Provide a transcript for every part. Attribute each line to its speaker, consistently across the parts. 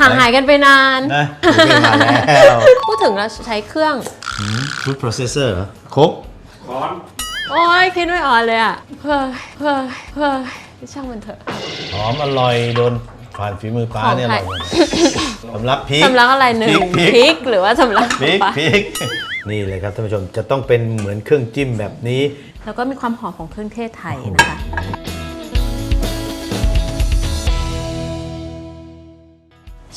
Speaker 1: ห่างหายกันไปนาน
Speaker 2: นะปูเป้มาแล้ว
Speaker 1: พูดถึงเราใช้เครื่อง
Speaker 2: ฟู้ดโปรเซสเซอร์เหรอครบ
Speaker 3: ค้อน
Speaker 1: โอ้ยคิดไม่ออกเลยอะเฮ้ยเฮ้ยเฮ้ยช่างมันเถอะ
Speaker 2: หอมอร่อยโดนผ่านฝีมือป้าเนี่ยอ
Speaker 1: ของใคร
Speaker 2: ร่อยหมดสำลักพริก
Speaker 1: สำลักอะไรหนึ่ง
Speaker 2: พริก
Speaker 1: พริกหรือว่าสำลัก
Speaker 2: พริก
Speaker 1: ปลา
Speaker 2: พริกนี่เลยครับท่านผู้ชมจะต้องเป็นเหมือนเครื่องจิ้มแบบนี้
Speaker 1: แล้วก็มีความหอมของเครื่องเทศไทยนะคะ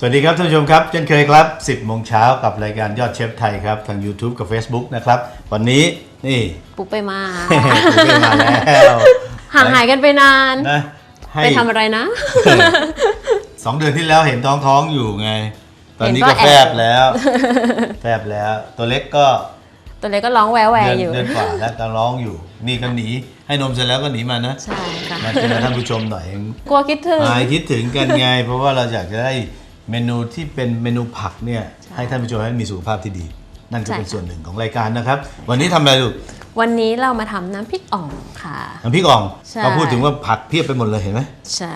Speaker 2: วัสดีครับท่านผู้ชมครับเช่นเคยครับ 10โมงเช้ากับรายการยอดเชฟไทยครับ ทาง YouTube กับ Facebook นะครับ วันนี้นี่
Speaker 1: ปุ๊บไปมา
Speaker 2: ผมเป็นมาแล้ว
Speaker 1: ห่างหายกันไปนาน
Speaker 2: นะให้
Speaker 1: ไปทำอะไรนะ
Speaker 2: สองเดือนที่แล้วเห็นท้องท้องๆอยู่ไง ตอนนี้
Speaker 1: เห็น
Speaker 2: ก็
Speaker 1: ว่า
Speaker 2: แฟ
Speaker 1: แอ
Speaker 2: บบแล้วแฟบแล้ว ตัวเล็กก็
Speaker 1: ตัวเล็กก็ร้องแววแว
Speaker 2: เดือน
Speaker 1: อยู่
Speaker 2: เดือนกว่าแล้วกำลังร้องอยู่ นี่ก็หนีให้นมเสร็จแล้วก็หนีมานะ
Speaker 1: ใช่ค่ะ
Speaker 2: มาเจอท่านผู้ชมหน่อย
Speaker 1: กลัวคิดถึง
Speaker 2: หายคิดถึงกันไง เพราะว่าเราอยากจะได้ เมนูที่เป็นเมนูผักเนี่ย
Speaker 1: ใช่
Speaker 2: ให้ท่านผู้ชมให้มีสุขภาพที่ดี นั่นก็เป็น
Speaker 1: ใช่ค่ะ
Speaker 2: ส่วนหนึ่งของรายการนะครับ วันนี้ทำอะไรลูก
Speaker 1: วันนี้เรามาทำน้ำพริกอ่องค่ะ
Speaker 2: น้ำพริกอ่อง
Speaker 1: ใช่
Speaker 2: เขาพูดถึงว่าผักเพียบไปหมดเลยเห็นไหม
Speaker 1: ใช่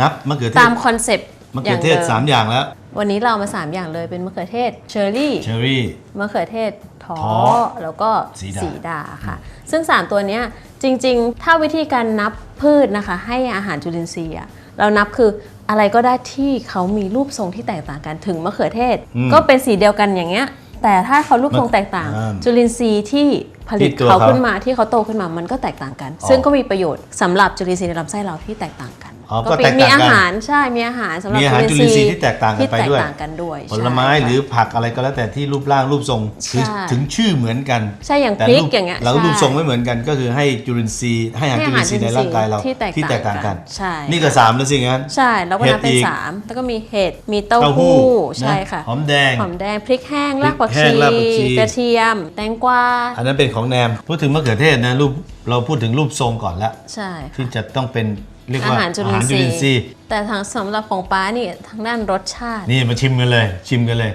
Speaker 2: นับมะเขือเท
Speaker 1: ตา
Speaker 2: ศ
Speaker 1: มคอนเซปต์
Speaker 2: มะ
Speaker 1: อ
Speaker 2: เขื
Speaker 1: ย่า
Speaker 2: องเท
Speaker 1: เดิ
Speaker 2: ศ
Speaker 1: ม
Speaker 2: สามอย่างแล้ว
Speaker 1: วันนี้เรามา 3 อย่างเลยเป็นมะเขือเทศเชอร์รี่
Speaker 2: เชอร์รี่
Speaker 1: มะเขือเทศท้อ
Speaker 2: ท้อ
Speaker 1: แล้วก็
Speaker 2: สีดา
Speaker 1: สีดาค่ะ ซึ่ง 3 ตัวเนี้ยจริงๆ ถ้าวิธีการนับพืชนะคะ ให้อาหารจุลินทรีย์อะเรานับคือ อะไรก็ได้ที่เขามีรูปทรงที่แตกต่างกันถึงมะเขือเทศก็เป็นสีเดียวกันอย่างเงี้ย แต่ถ้าเขารูปทรงแตกต่าง
Speaker 2: อ่า
Speaker 1: จุลินทรีย์ที่ผลิต
Speaker 2: ที่ตัว
Speaker 1: เขา
Speaker 2: เขา
Speaker 1: ขึ้นมาที่เขาโตขึ้นมามันก็แตกต่างกัน
Speaker 2: อ๋อ
Speaker 1: ซึ่งก็มีประโยชน์สำหรับจุลินทรีย์ในลำไส้เราที่แตกต่างกัน
Speaker 2: อ๋อ ก็
Speaker 1: เป็
Speaker 2: แตก
Speaker 1: น
Speaker 2: ต่าง
Speaker 1: มี
Speaker 2: กัน
Speaker 1: อาหารใช่มีอาหารสำหรับ
Speaker 2: มีอาหารจุลินทรีย์ที่แตกต่างกันไปด้วย
Speaker 1: ที่แตกต่างกันด้วย
Speaker 2: ผลไม้
Speaker 1: ใช่ค่ะ
Speaker 2: หรือผักอะไรก็แล้วแต่ที่รูปร่างรูปทรงถึง
Speaker 1: ใช่
Speaker 2: ถึงชื่อเหมือนกัน
Speaker 1: ใช่อย่าง
Speaker 2: แต่
Speaker 1: พริก
Speaker 2: รูป
Speaker 1: อย่างเงี้ย
Speaker 2: แล้ว
Speaker 1: ใช่
Speaker 2: รูปทรงไม่เหมือนกันก็คือให้จุลินทรีย์ให้อาหาร
Speaker 1: ให้
Speaker 2: จุ
Speaker 1: อา
Speaker 2: ลิ
Speaker 1: หาร
Speaker 2: นทรีย์ในร่างกายเรา
Speaker 1: ที่แตก
Speaker 2: ที่แตกต่างกัน
Speaker 1: ใช่
Speaker 2: นี่ก็สามแล้วสิงั้น
Speaker 1: ใช่แล้วก็นับเป็น
Speaker 2: เห็ดอีก
Speaker 1: สามแล้วก็มีเห็ดมีเต้า
Speaker 2: เต้าหู้
Speaker 1: หู้
Speaker 2: นะ
Speaker 1: ใช่ค่ะ
Speaker 2: หอมแดง
Speaker 1: หอมแดงพริกแห้ง
Speaker 2: พริ
Speaker 1: ราก
Speaker 2: ก
Speaker 1: ผัก
Speaker 2: แห้
Speaker 1: ชี
Speaker 2: งรากผักชี
Speaker 1: กระเทียม แตงกวา
Speaker 2: อันนั้นเป็นของแนมพูดถึงมะเขือเทศนะรูปเราพูดถึงรูปทรงก่อนแล้ว
Speaker 1: ใช่ค่ะ
Speaker 2: ที่จะต้องเป็น เรียก
Speaker 1: อา
Speaker 2: ว่า
Speaker 1: หารจุลิ
Speaker 2: อานหาร
Speaker 1: ท
Speaker 2: จุ
Speaker 1: รี
Speaker 2: ลินทรีย์
Speaker 1: ย์แต่ทางสำหรับของป้านี่ทางด้านรสชาติ
Speaker 2: นี่มาชิมกันเลย ชิมกันเลย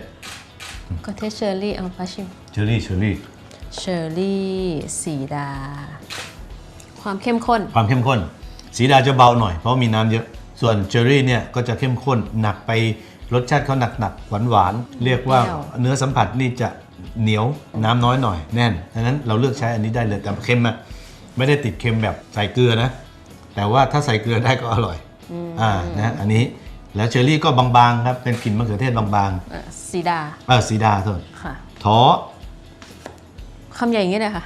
Speaker 1: ก็เทสเชอร์รี่เอาป้าชิม
Speaker 2: เชอรี่เชอรี่
Speaker 1: เชอร์รี่สีดา ความเข้มข้น
Speaker 2: ความเข้มข้น สีดาจะเบาหน่อยเพราะมีน้ำเยอะ ส่วนเชอรี่เนี่ยก็จะเข้มข้นหนักไปรสชาติเขาหนักหนักหวานหวานๆเรียกว่า
Speaker 1: เปรี้ยว
Speaker 2: เนื้อสัมผัสนี่จะเหนียวน้ำน้อยหน่อยแน่นดังนั้นเราเลือกใช้อันนี้ได้เลยแต่เค็มอะไม่ได้ติดเค็มแบบใส่เกลือนะ แต่ว่าถ้าใส่เกลือได้ก็อร่อยอ่านะอันนี้แล้วเชอรี่ก็บางๆครับเป็นกลิ่นมะเขือเทศบาง
Speaker 1: เอ่อสีดา
Speaker 2: ๆเออสีดาโทษ
Speaker 1: ค่ะ
Speaker 2: ท้อ
Speaker 1: คำใหญ่อย่างนี้เลยค่ะ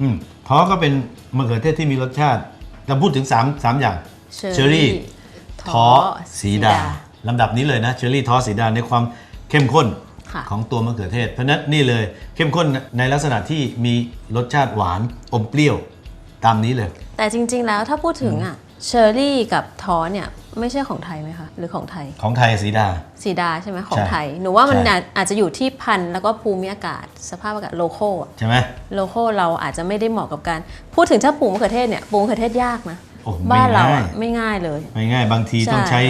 Speaker 2: อืมท้อก็เป็นมะเขือเทศที่มีรสชาติเราพูดถึง3 3อย่าง
Speaker 1: เชอรี่
Speaker 2: ท้อสีดาลำดับนี้เลยนะเชอรี่ท้อสีดาในความเข้มข้น
Speaker 1: ค่ะ
Speaker 2: ของตัวมะเขือเทศ เพราะฉะนั้นนี่เลยเข้มข้นในลักษณะที่มีรสชาติหวานอมเปรี้ยวตามนี้เลย
Speaker 1: แต่จริง ๆ แล้วถ้าพูดถึงอะเชอร์รี่กับท้อเนี่ยไม่ใช่ของไทยไหมคะ หรือของไทย
Speaker 2: ของไทยสีดา
Speaker 1: สีดาใช่ไหมของ
Speaker 2: ใช่
Speaker 1: ไทย หนูว่ามัน
Speaker 2: ใช่
Speaker 1: อาจอาจจะอยู่ที่พันธุ์แล้วก็ภูมิอากาศ สภาพอากาศโลโก้
Speaker 2: ใช่ไหม
Speaker 1: โลโก้เราอาจจะไม่ได้เหมาะกับการ พูดถึงถ้าปลูกมะเขือเทศเนี่ยปลูกมะเขือเทศยากนะ
Speaker 2: โอ้ไม่
Speaker 1: บ้านเรา
Speaker 2: ง่าย
Speaker 1: อะไม่ง่ายเลย
Speaker 2: ไม่ง่ายบางที
Speaker 1: ใช่
Speaker 2: ต้องใช้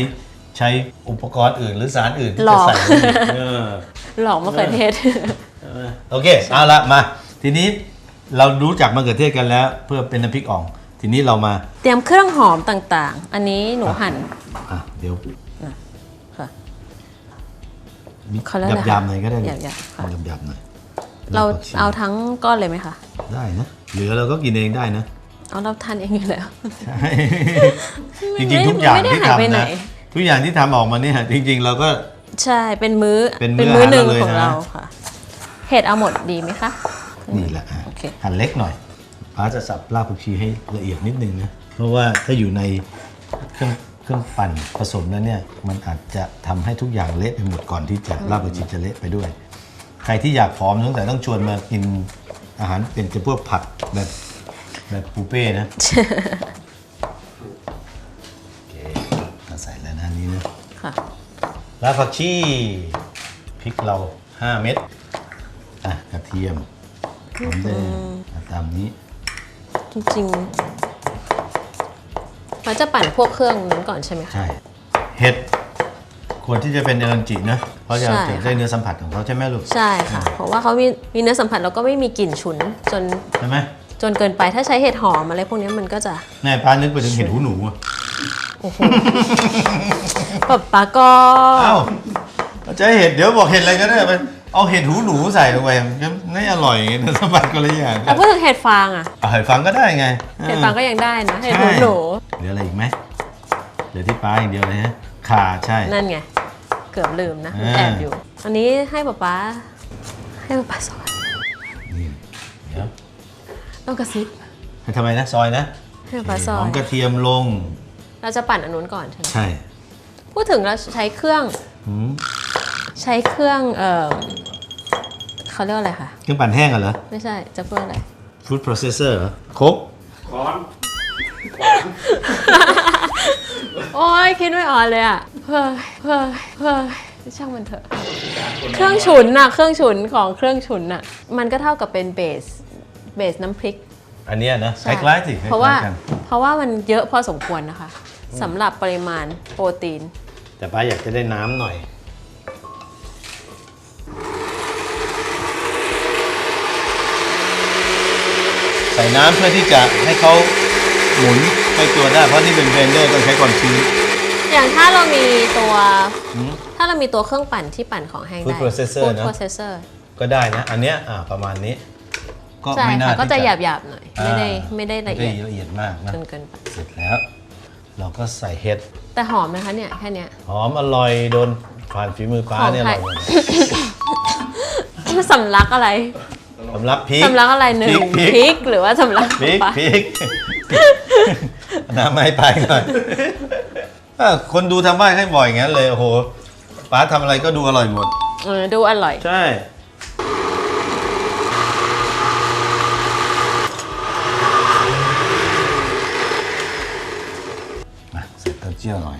Speaker 2: ใช้อุปกรณ์อื่นหรือสารอื่นที่
Speaker 1: หล
Speaker 2: จะ
Speaker 1: อก
Speaker 2: ใส่ไว้อีกเออ
Speaker 1: หลอกมะเขือเทศ
Speaker 2: โอเคเอาละมา ทีนี้เรารู้จักมะเขือเทศกันแล้ว เพื่อเป็นน้ำพริกอ่อง ทีนี้เรามา
Speaker 1: เตรียมเครื่องหอมต่างๆ อันนี้หนูหั่น
Speaker 2: อะเดี๋ยว
Speaker 1: ค่ะ
Speaker 2: มี
Speaker 1: เขาเรียก
Speaker 2: ห
Speaker 1: อะไร
Speaker 2: ยาบๆหน่อยก็ได้
Speaker 1: หยาบๆค่ะ
Speaker 2: หยาบๆหน่อย
Speaker 1: เรา
Speaker 2: ผักชี
Speaker 1: เอาทั้งก้อนเลยไหมคะ
Speaker 2: ได้นะเหลือเราก็กินเองได้นะ
Speaker 1: เอาเราทานเองอยู่แล้ว
Speaker 2: ใช่จริงๆทุกอย่าง
Speaker 1: ไม่ได้
Speaker 2: ที่
Speaker 1: หายไป
Speaker 2: ทำ
Speaker 1: ไหน
Speaker 2: นะทุกอย่างที่ทำออกมาเนี่ยจริง ๆ เราก็
Speaker 1: ใช่เป็นมื้อ
Speaker 2: เป็นมื้อ
Speaker 1: มื้อหนึ่ง
Speaker 2: อาหารเราเลย
Speaker 1: ของ
Speaker 2: นะ
Speaker 1: เราค่ะ เห็ดเอาหมดดีไหมคะ
Speaker 2: นี่แหละอะ
Speaker 1: โอเค
Speaker 2: หั่นเล็กหน่อยป้าจะสับรากผักชีให้ละเอียดนิดนึงนะ เพราะว่าถ้าอยู่ในเครื่องเครื่องปั่นผสมแล้วเนี่ย มันอาจจะทำให้ทุกอย่างเละไปหมดก่อนที่จะรากผักชีจะเละไปด้วย ใครที่อยากผอมตั้งแต่ต้องชวนมากินอาหารเป็นจะพวกผัดแบบแบบปูเป้นะ โอเคมาใส่แล้วนะอันนี้นะ
Speaker 1: ค่ะ
Speaker 2: รากผักชีพริกเรา 5 เม็ดอะกระเทียมหอมแดงอะตามนี้
Speaker 1: จริงๆมันจะปั่นพวกเครื่องนั้นก่อนใช่ไหมคะ
Speaker 2: ใช่ เห็ดควรที่จะเป็นเอลันจินะ เพราะจะ
Speaker 1: ใช่
Speaker 2: จะได้เนื้อสัมผัสของเขาใช่ไหมลูก
Speaker 1: ใช่ค่ะ เพราะว่าเขามีมีเนื้อสัมผัสแล้วก็ไม่มีกลิ่นฉุน จน
Speaker 2: ใช่ไหม
Speaker 1: จนเกินไปถ้าใช้เห็ดหอมอะไรพวกนี้มันก็จะ
Speaker 2: แน่ป้านึกไปถึงเห็ดหูหนูอะ
Speaker 1: ป๊าป๊าก็
Speaker 2: เอ้าเราจะให้เห็ดเดี๋ยวบอกเห็ดอะไรก็ได้ไปเอาเห็ดหูหนูใส่ลงไปมันก็ไม่อร่อยไงนะสมบัติก็เลยอย่าง
Speaker 1: แต่พูดถึงเห็ดฟางอะ
Speaker 2: เอาเห็ดฟังก็ได้ไง
Speaker 1: เห็ดฟางก็ยังได้นะเห็ด
Speaker 2: ใช่
Speaker 1: หูหนู
Speaker 2: เหลืออะไรอีกไหมเหลือที่ปลาอย่างเดียวเลยฮะขาใช่
Speaker 1: นั่นไง เกือบลืมนะ
Speaker 2: อ่า
Speaker 1: แอบอยู่ อันนี้ให้ป๊าป๊าให้ป๊าป๊าสอน
Speaker 2: นี่เดี๋ยว
Speaker 1: ต้องกระซิบ
Speaker 2: ให้ทำไมนะซอยนะ
Speaker 1: ให้ป๊าป๊าส
Speaker 2: ห
Speaker 1: อ
Speaker 2: อนมกระเทียมลง
Speaker 1: เราจะปั่นอันนู้นก่อนใช่ไหม
Speaker 2: ใช่
Speaker 1: พูดถึงเราใช้เครื่อง
Speaker 2: หืม
Speaker 1: ใช้เครื่องเออเขาเรียกว่าอะไรคะ
Speaker 2: เครื่องปั่นแห้งกันเหรอ
Speaker 1: ไม่ใช่จะพูดอะไร
Speaker 2: food processor เหรอครบ
Speaker 3: ค้อน
Speaker 1: โอ้ยคิดไม่ออกเลยอะเฮ้ยเฮ้ยเฮ้ยช่างมันเถอะ เครื่องฉุนน่ะ เครื่องฉุนของเครื่องฉุนน่ะ มันก็เท่ากับเป็นเบสเบสน้ำพริก
Speaker 2: อันเนี้ยนะค
Speaker 1: ใช่
Speaker 2: ล้ายๆสิ
Speaker 1: เพราะว่า
Speaker 2: คล้ยๆกัน
Speaker 1: เพราะว่ามันเยอะพอสมควรนะคะ สำหรับปริมาณโปรตีน
Speaker 2: แต่ป้าอยากจะได้น้ำหน่อย ใส่น้ำเพื่อที่จะให้เขาหมุนให้ตัวได้ เพราะนี่เป็นเบรนเดอร์ต้องใช้ความชื้น
Speaker 1: อย่างถ้าเรามีตัว
Speaker 2: อืม
Speaker 1: ถ้าเรามีตัวเครื่องปั่นที่ปั่นของแห้ง
Speaker 2: Food
Speaker 1: ได้
Speaker 2: processor
Speaker 1: Food
Speaker 2: นะ
Speaker 1: processor
Speaker 2: ก็ได้นะ อันเนี้ยอ่าประมาณนี้ ก็
Speaker 1: ใช่
Speaker 2: ไม่น่า
Speaker 1: ค่ะก็
Speaker 2: ที่
Speaker 1: จะหยาบๆหน่อย ไม่ได้
Speaker 2: อ่า
Speaker 1: ไม่ได้ละเอียด
Speaker 2: ไม่ได้ละเอียดมากนะ
Speaker 1: จนเกินไป
Speaker 2: เสร็จแล้ว เราก็ใส่เห็ด
Speaker 1: แต่หอมนะคะเนี่ยแค่เนี้ย
Speaker 2: หอมอร่อยโดนผ่านฝีมือป้า
Speaker 1: หอม
Speaker 2: เนี่ยอ
Speaker 1: ไท
Speaker 2: ร่
Speaker 1: ย
Speaker 2: อยหมด
Speaker 1: สำลักอะไร
Speaker 2: สำหรับพริก
Speaker 1: สำลักอะไรหนึ่ง
Speaker 2: พริก
Speaker 1: พริกหรือว่าสำลัก
Speaker 2: พริก
Speaker 1: ปลา
Speaker 2: พริกน้ำไม่ไปหน่อยอะคนดูทำบ้านให้บ่อยอย่างนั้นเลยโอ้โหป้าทำอะไรก็ดูอร่อยหมด
Speaker 1: เออดูอร่อย
Speaker 2: ใช่มา ใส่เต้าเจี้ยวหน่อย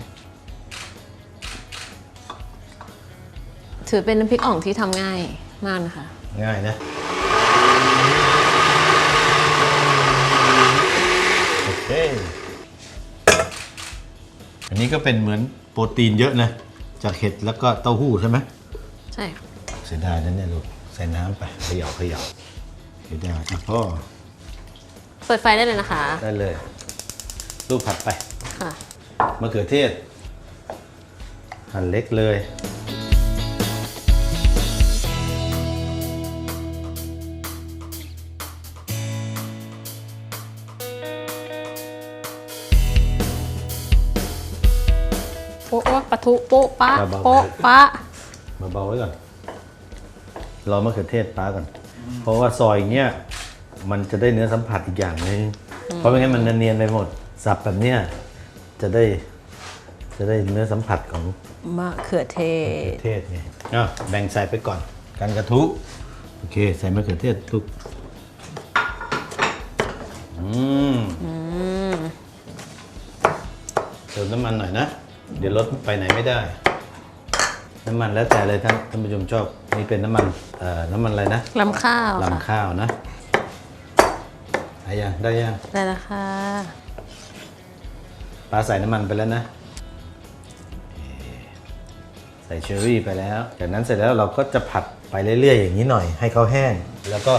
Speaker 1: ถือเป็นน้ำพริกอ่องที่ทำง่ายมากนะคะ
Speaker 2: ง่ายนะ โอเค อันนี้ก็เป็นเหมือนโปรตีนเยอะนะ จากเห็ดแล้วก็เต้าหู้ใช่ไหม
Speaker 1: ใช่ค่ะ
Speaker 2: เสียดายนะเนี่ยลูก ใส่น้ำไปเขย่าเขย่าเสียดายอะพ่อ
Speaker 1: เปิดไฟได้เลยนะคะ
Speaker 2: ได้เลย ลูกผัดไป
Speaker 1: ค่ะ
Speaker 2: มะเขือเทศ หั่นเล็กเลย
Speaker 1: โป๊ะโอ๊ะปะทุโป๊ะปะ
Speaker 2: เบาๆ
Speaker 1: โป๊ะปะ
Speaker 2: มาเบาไว้ก่อนรอมะเขือเทศป้าก่อน เพราะว่าซอยเนี้ยมันจะได้เนื้อสัมผัสอีกอย่างหนึงเพราะไม่งั้นมันเนียนๆไปหมด สับแบบเนี้ย จะได้จะได้เนื้อสัมผัสของ
Speaker 1: มะเขือเท
Speaker 2: มะ
Speaker 1: ศ
Speaker 2: เขือเทศไงอะแบ่งใส่ไปก่อน กันกระทุโอเค ใส่มะเขือเทศทุกอืมเติมน้ำมันหน่อยนะ เดี๋ยวรถไปไหนไม่ได้ น้ำมันแล้วแต่เลยท่านท่านผู้ชมชอบ นี่เป็นน้ำมันเอ่อน้ำมันอะไรนะ
Speaker 1: ลำข้าวค่ะ
Speaker 2: ลำข้าวนะได้ยังได้ยัง
Speaker 1: ได้แล้วค่ะ
Speaker 2: ปลาใส่น้ำมันไปแล้วนะ ใส่เชอรี่ไปแล้ว จากนั้นเสร็จแล้วเราก็จะผัดไปเรื่อย ๆ อย่างนี้หน่อยให้เขาแห้ง แล้วก็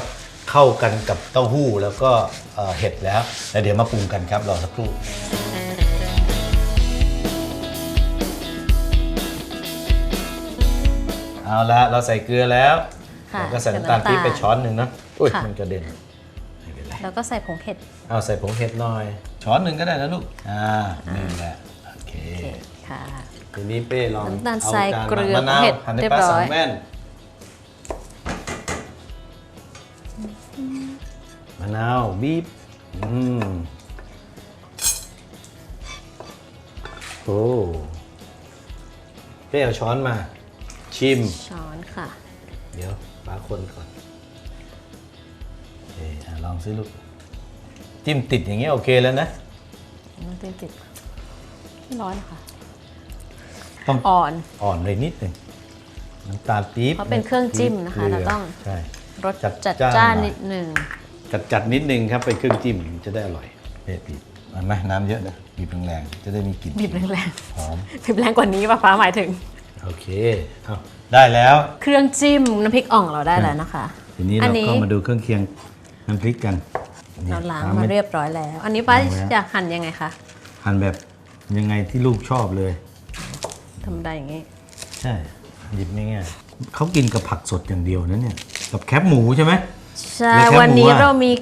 Speaker 2: เข้ากันกับเต้าหู้แล้วก็เอ่อเห็ดแล้วแล้วเดี๋ยวมาปรุงกันครับรอสักครู่เอาละเราใส่เกลือแล้ว
Speaker 1: ค่ะ
Speaker 2: เราก็ใส่น้ำตาลปี๊บไปช้อนหนึ่งนะอุ้ย
Speaker 1: ค่ะ
Speaker 2: มันกระเด็นไม่เป็นไร
Speaker 1: แล้วก็ใส่ผงเห็ด
Speaker 2: เอาใส่ผงเห็ดหน่อย ช้อนหนึ่งก็ได้นะลูก อ่านี่แหละโอเค
Speaker 1: ค่ะ
Speaker 2: ทีนี้เป้ลอง
Speaker 1: น้ำตาล
Speaker 2: เอา
Speaker 1: ทราย
Speaker 2: จาน
Speaker 1: เกลือ
Speaker 2: มะนาว
Speaker 1: เผ็ด
Speaker 2: หั่นใน
Speaker 1: เรียบ
Speaker 2: ปลา
Speaker 1: ร้
Speaker 2: สา
Speaker 1: อ
Speaker 2: ม
Speaker 1: ย
Speaker 2: แว่นมะนาวบีบอืมโอ้เป้เอาช้อนมา ชิม
Speaker 1: ช้อนค่ะ
Speaker 2: เดี๋ยวปลาคนก่อนเอออะลองซิลูก จิ้มติดอย่างเงี้ยโอเคแล้วนะ
Speaker 1: น้ำตาลติดไม่ร้อนนะคะ
Speaker 2: ต้อง
Speaker 1: อ่อน
Speaker 2: อ่อนเลยนิดหนึ่งน้ำตาลปี๊บ
Speaker 1: เพราะเป็นเครื่องจิ้มนะคะ
Speaker 2: กลื
Speaker 1: เราต้อง
Speaker 2: ใช่
Speaker 1: รส
Speaker 2: จัด
Speaker 1: จัด
Speaker 2: จ้าน
Speaker 1: จ้าน
Speaker 2: หน่อย
Speaker 1: นิดหนึ่ง
Speaker 2: จัดจัดนิดนึงครับเป็นเครื่องจิ้มจะได้อร่อยเผ็ดบีบเห็นไหมน้ำเยอะนะบีบแรงๆจะได้มีกลิ่น
Speaker 1: บีบแรง
Speaker 2: หอม
Speaker 1: ๆบีบแรงกว่านี้ป่ะฟ้าหมายถึง
Speaker 2: โอเคเอาได้แล้ว
Speaker 1: เครื่องจิ้มน้ำพริกอ่องเราได้แล้วนะคะ
Speaker 2: ทีนี้
Speaker 1: อั
Speaker 2: เรา
Speaker 1: นี้
Speaker 2: ก็มาดูเครื่องเคียงน้ำพริกกันนี่
Speaker 1: เราล้าง
Speaker 2: ต
Speaker 1: มา
Speaker 2: ไเรี
Speaker 1: ยบร้อยแล้ว อันนี้ป้า
Speaker 2: ล้างไว้แล้ว
Speaker 1: อยากหั่นยังไงคะ
Speaker 2: หั่นแบบยังไงที่ลูกชอบเลย
Speaker 1: ทำได้อย่างงี้
Speaker 2: ใช่หยิบง่ายๆเขากินกับผักสดอย่างเดียวนะเนี่ยกับแคบหมูใช่ไหม
Speaker 1: ใช่
Speaker 2: แล้วแคบหมู
Speaker 1: วันนี้
Speaker 2: อะ
Speaker 1: เรามี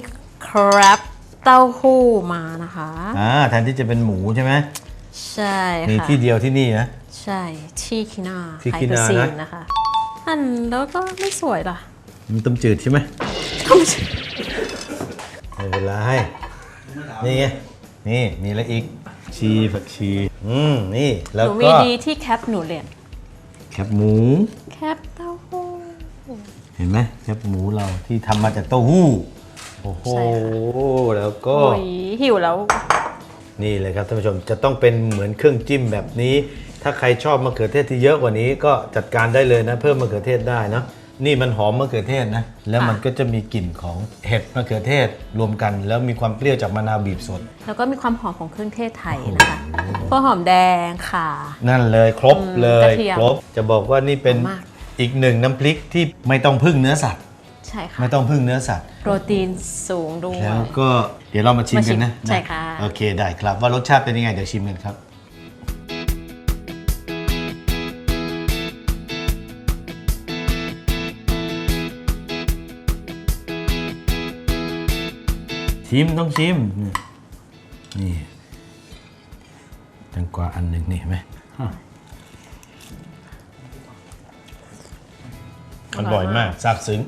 Speaker 1: ครับเต้าหู้มานะคะ
Speaker 2: อ่าแทนที่จะเป็นหมูใช่ไหม
Speaker 1: ใช่
Speaker 2: มี
Speaker 1: ค่ะ
Speaker 2: ที่เดียวที่นี่นะ
Speaker 1: ใช่ที่คินา
Speaker 2: ที่
Speaker 1: ไฮ
Speaker 2: คิ
Speaker 1: เปอ
Speaker 2: นา
Speaker 1: ร์ซี
Speaker 2: นะ
Speaker 1: นนะคะอันแล้วก็ไม่สวยล่ะ
Speaker 2: มันต้มจืดใช่ไหม
Speaker 1: ทำไม
Speaker 2: ไม่เป็นไรนี่ไงนี่มีอะไรอีกชีผักชีอืมนี่
Speaker 1: ห
Speaker 2: แล้ว
Speaker 1: นูมี
Speaker 2: ก็
Speaker 1: ดีที่แคปหนูเรียน
Speaker 2: แคบหมู
Speaker 1: แคปเต้าหู้
Speaker 2: เห็นไหมแคบหมูเราที่ทำมาจากเต้าหู้โอ้โห
Speaker 1: ใช่ค่ะ
Speaker 2: แล้วก็
Speaker 1: โอ้ยหิวแล้ว
Speaker 2: นี่เลยครับท่านผู้ชมจะต้องเป็นเหมือนเครื่องจิ้มแบบนี้ ถ้าใครชอบมะเขือเทศที่เยอะกว่านี้ก็จัดการได้เลยนะ เพิ่มมะเขือเทศได้เนอะ นี่มันหอมมะเขือเทศนะ แล้วมันก็จะมีกลิ่นของเห็ดมะเขือเทศรวมกัน แล้วมีความเปรี้ยวจากมะนาวบีบสด
Speaker 1: แล้วก็มีความหอมของเครื่องเทศไทยนะคะพวกหอมแดงค่ะ
Speaker 2: นั่นเลยครบเล
Speaker 1: ก
Speaker 2: ย
Speaker 1: ระเทียม
Speaker 2: ครบจะบอกว่านี่เป็น
Speaker 1: หอมมาก
Speaker 2: อีกหนึ่งน้ำพริกที่ไม่ต้องพึ่งเนื้อสัตว์
Speaker 1: ใช่ค่ะ
Speaker 2: ไม่ต้องพึ่งเนื้อสัตว์
Speaker 1: โปรตีนสูงด้วย
Speaker 2: แล้วก็เดี๋ยวเรามาชิมกันนะ
Speaker 1: มาชิมใช่ค่ะ
Speaker 2: โอเคได้ครับว่ารสชาติเป็นยังไงเดี๋ยวชิมกันครับ ชิมต้องชิมนี่นี่แตงกวาอันหนึ่งนี่เห็นไหมฮะอร่อยมากซาบซึ้ง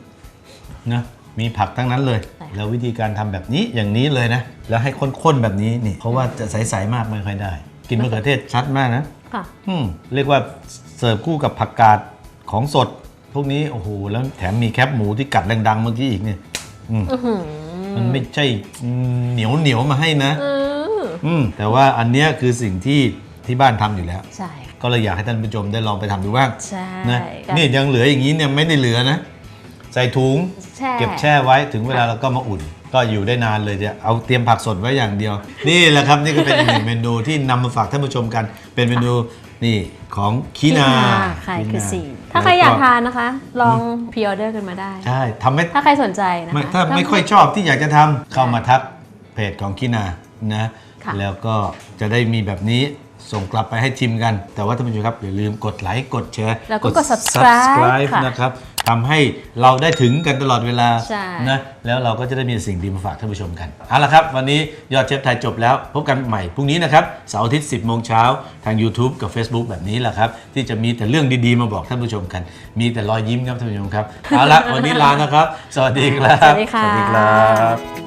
Speaker 2: นะมีผักทั้งนั้นเลย แล้ววิธีการทำแบบนี้อย่างนี้เลยนะ แล้วให้ข้นๆแบบนี้นี่ เพราะว่าจะใสๆมากไม่ค่อยได้ กินมะเขือเทศชัดมากนะ
Speaker 1: ค่ะ
Speaker 2: อืมเรียกว่าเสิร์ฟคู่กับผักกาดของสด พวกนี้โอ้โหแล้วแถมมีแคบหมูที่กัดแรงดังเมื่อกี้อีกเนี่ย อืม มันไม่ใช่เหนียวเหนียวๆมาให้นะ
Speaker 1: อืม
Speaker 2: อืมแต่ว่าอันเนี้ยคือสิ่งที่ที่บ้านทำอยู่แล้ว
Speaker 1: ใช่
Speaker 2: ก็เลยอยากให้ท่านผู้ชมได้ลองไปทำดูบ้าง
Speaker 1: ใช่
Speaker 2: นะ
Speaker 1: ค่ะ
Speaker 2: นี่ยังเหลืออย่างนี้เนี่ยไม่ได้เหลือนะ ใส่ถุง
Speaker 1: แช่
Speaker 2: เก็บแช่ไว้ถึงเวลาเราก็มาอุ่น ก็อยู่ได้นานเลยจะเอาเตรียมผักสดไว้อย่างเดียว นี่แหละครับนี่ก็เป็นอีกหนึ่งเมนูที่นำมาฝากท่านผู้ชมกัน เป็นเมนู นี่ของคีนา
Speaker 1: ค่ะ
Speaker 2: คี
Speaker 1: คือ
Speaker 2: นา
Speaker 1: สีถ้าใครอยากทานนะคะ ลองพ r ออเดอร์กันมาได้
Speaker 2: ใช่ทำให้
Speaker 1: ถ้าใครสนใจนะคะ
Speaker 2: ไม่ถ้าไม่ค่อยชอบที่อยากจะทำเข้ามาทักเพจของคีนานะ
Speaker 1: ค่ะ
Speaker 2: แล้วก็จะได้มีแบบนี้ส่งกลับไปให้ชิมกัน แต่ว่าท่านผู้ชมครับอย่าลืมกดไลค์กดแชร์
Speaker 1: แล้วก็กด subscribe ค่ะ
Speaker 2: นะครับ ทำให้เราได้ถึงกันตลอดเวลา
Speaker 1: ใช่
Speaker 2: นะแล้วเราก็จะได้มีสิ่งดีมาฝากท่านผู้ชมกันเอาละครับ วันนี้ยอดเชฟไทยจบแล้ว พบกันใหม่พรุ่งนี้นะครับเสาร์อาทิตย์ 10 โมงเช้าทาง YouTube กับ Facebook แบบนี้แหละครับ ที่จะมีแต่เรื่องดีๆมาบอกท่านผู้ชมกัน มีแต่รอยยิ้มครับท่านผู้ชมครับเอาละวันนี้ลานะครับ สวัสดีครับ
Speaker 1: สวัสดีค่ะ
Speaker 2: สวัสดีครับ